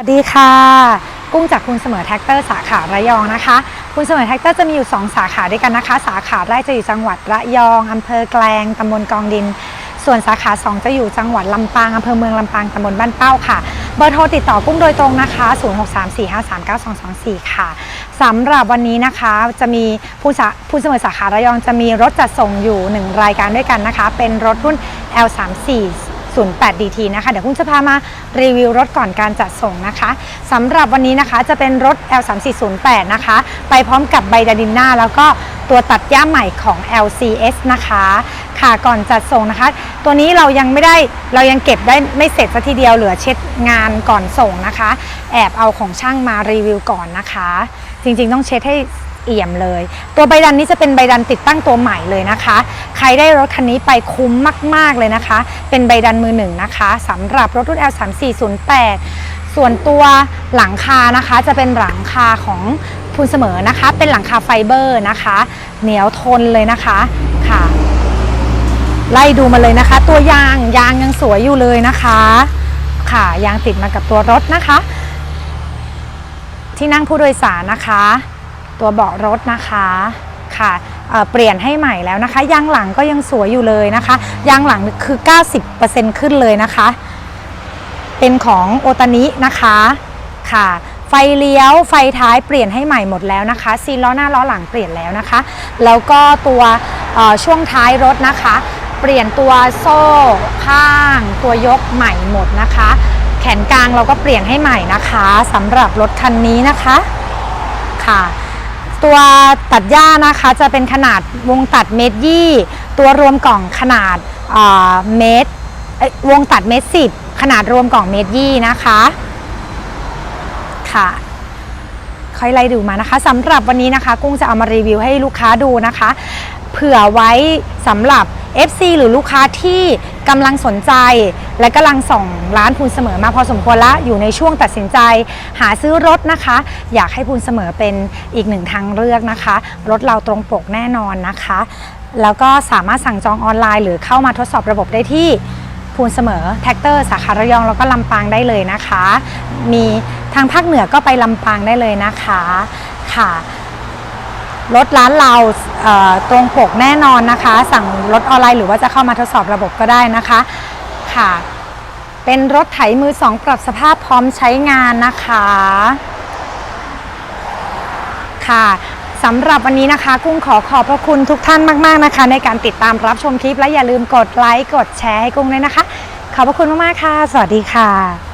สวัสดีค่ะ กุ้งจากคุณเสมอแท็กเตอร์สาขาระยองนะคะ คุณเสมอแท็กเตอร์จะมีอยู่ 2 สาขาด้วยกันนะคะ สาขาแรกจะอยู่จังหวัดระยองอำเภอแกลงตำบลกองดิน ส่วนสาขา 2 จะอยู่จังหวัดลำปางอำเภอเมืองลำปางตำบลบ้านเป้าค่ะ เบอร์โทรติดต่อกุ้งโดยตรงนะคะ 0634539224 ค่ะสำหรับวันนี้นะคะจะมีผู้สาผู้เสมอสาขาระยองจะมีรถจัดส่งอยู่ 1 รายการด้วยกันนะคะ เป็นรถรุ่น L34 08 DT นะคะเดี๋ยวคุณจะพามารีวิวรถก่อนการจัดส่งนะคะสำหรับวันนี้นะคะจะเป็นรถ L3408 นะคะ ไปพร้อมกับใบดาดินหน้าแล้วก็ตัวตัดย่าใหม่ของ LCS นะคะ ค่ะก่อนจัดส่งนะคะ ตัวนี้เรายังไม่ได้เรายังเก็บได้ไม่เสร็จสัทีเดียวเหลือเช็ดงานก่อนส่งนะคะ แอบเอาของช่างมารีวิวก่อนนะคะ จริงๆต้องเช็ดให้ เอี่ยมเลย ตัวใบดันนี้จะเป็นใบดันติดตั้งตัวใหม่เลยนะคะ ใครได้รถคันนี้ไปคุ้มมาก ๆเลยนะคะ เป็นใบดันมือหนึ่งนะคะสำหรับรถรุ่น L3408 ส่วนตัวหลังคานะคะ จะเป็นหลังคาของพูนเสมอนะคะ เป็นหลังคาไฟเบอร์นะคะ เหนียวทนเลยนะคะค่ะ ไล่ดูมาเลยนะคะ ตัวยางยางยังสวยอยู่เลยนะคะ ค่ะยางติดมากับตัวรถนะคะ ที่นั่งผู้โดยสารนะคะ ตัวเบาะรถนะคะค่ะเปลี่ยนให้ใหม่แล้วนะคะยางหลังก็ยังสวยอยู่เลยนะคะยางหลังคือ 90%ขึ้นเลยนะคะ เป็นของโอตานินะคะค่ะ ไฟเลี้ยวไฟท้ายเปลี่ยนให้ใหม่หมดแล้วนะคะซีนล้อหน้าล้อหลังเปลี่ยนแล้วนะคะ แล้วก็ตัวช่วงท้ายรถนะคะ เปลี่ยนตัวโซ่ข้าง ตัวยกใหม่หมดนะคะ แขนกลางเราก็เปลี่ยนให้ใหม่นะคะสำหรับรถคันนี้นะคะค่ะ ตัวตัดหญ้านะคะจะเป็นขนาดวงตัดเมตรยี่ ตัวรวมกล่องขนาดเอ่อเมตรวงตัดเมตรสิบขนาดรวมกล่องเมตรยี่นะคะค่ะค่อยไล่ดูมานะคะสำหรับวันนี้นะคะ กุ้งจะเอามารีวิวให้ลูกค้าดูนะคะ เผื่อไว้สำหรับ FC หรือลูกค้าที่กำลังสนใจ และกำลังส่งร้านพูนเสมอมาพอสมควรละอยู่ในช่วงตัดสินใจ หาซื้อรถนะคะ อยากให้พูนเสมอเป็นอีกหนึ่งทางเลือกนะคะ รถเราตรงปกแน่นอนนะคะ แล้วก็สามารถสั่งจองออนไลน์ หรือเข้ามาทดสอบระบบได้ที่พูนเสมอแท็กเตอร์สาขาระยองแล้วก็ลำปางได้เลยนะคะ มีทางภาคเหนือก็ไปลำปางได้เลยนะคะค่ะ รถร้านเราเตรงปกแน่นอนนะคะ สั่งรถออนไลน์หรือว่าจะเข้ามาทดสอบระบบก็ได้นะคะค่ะ เป็นรถไถมือสองปรับสภาพพร้อมใช้งานนะคะค่ะสำหรับวันนี้นะคะ กุ้งขอขอบพระคุณทุกท่านมาก ๆนะคะ ในการติดตามรับชมคลิปและอย่าลืมกดไลค์กดแชร์ให้กุ้งด้วยนะคะ ขอบพระคุณมากๆค่ะ สวัสดีค่ะ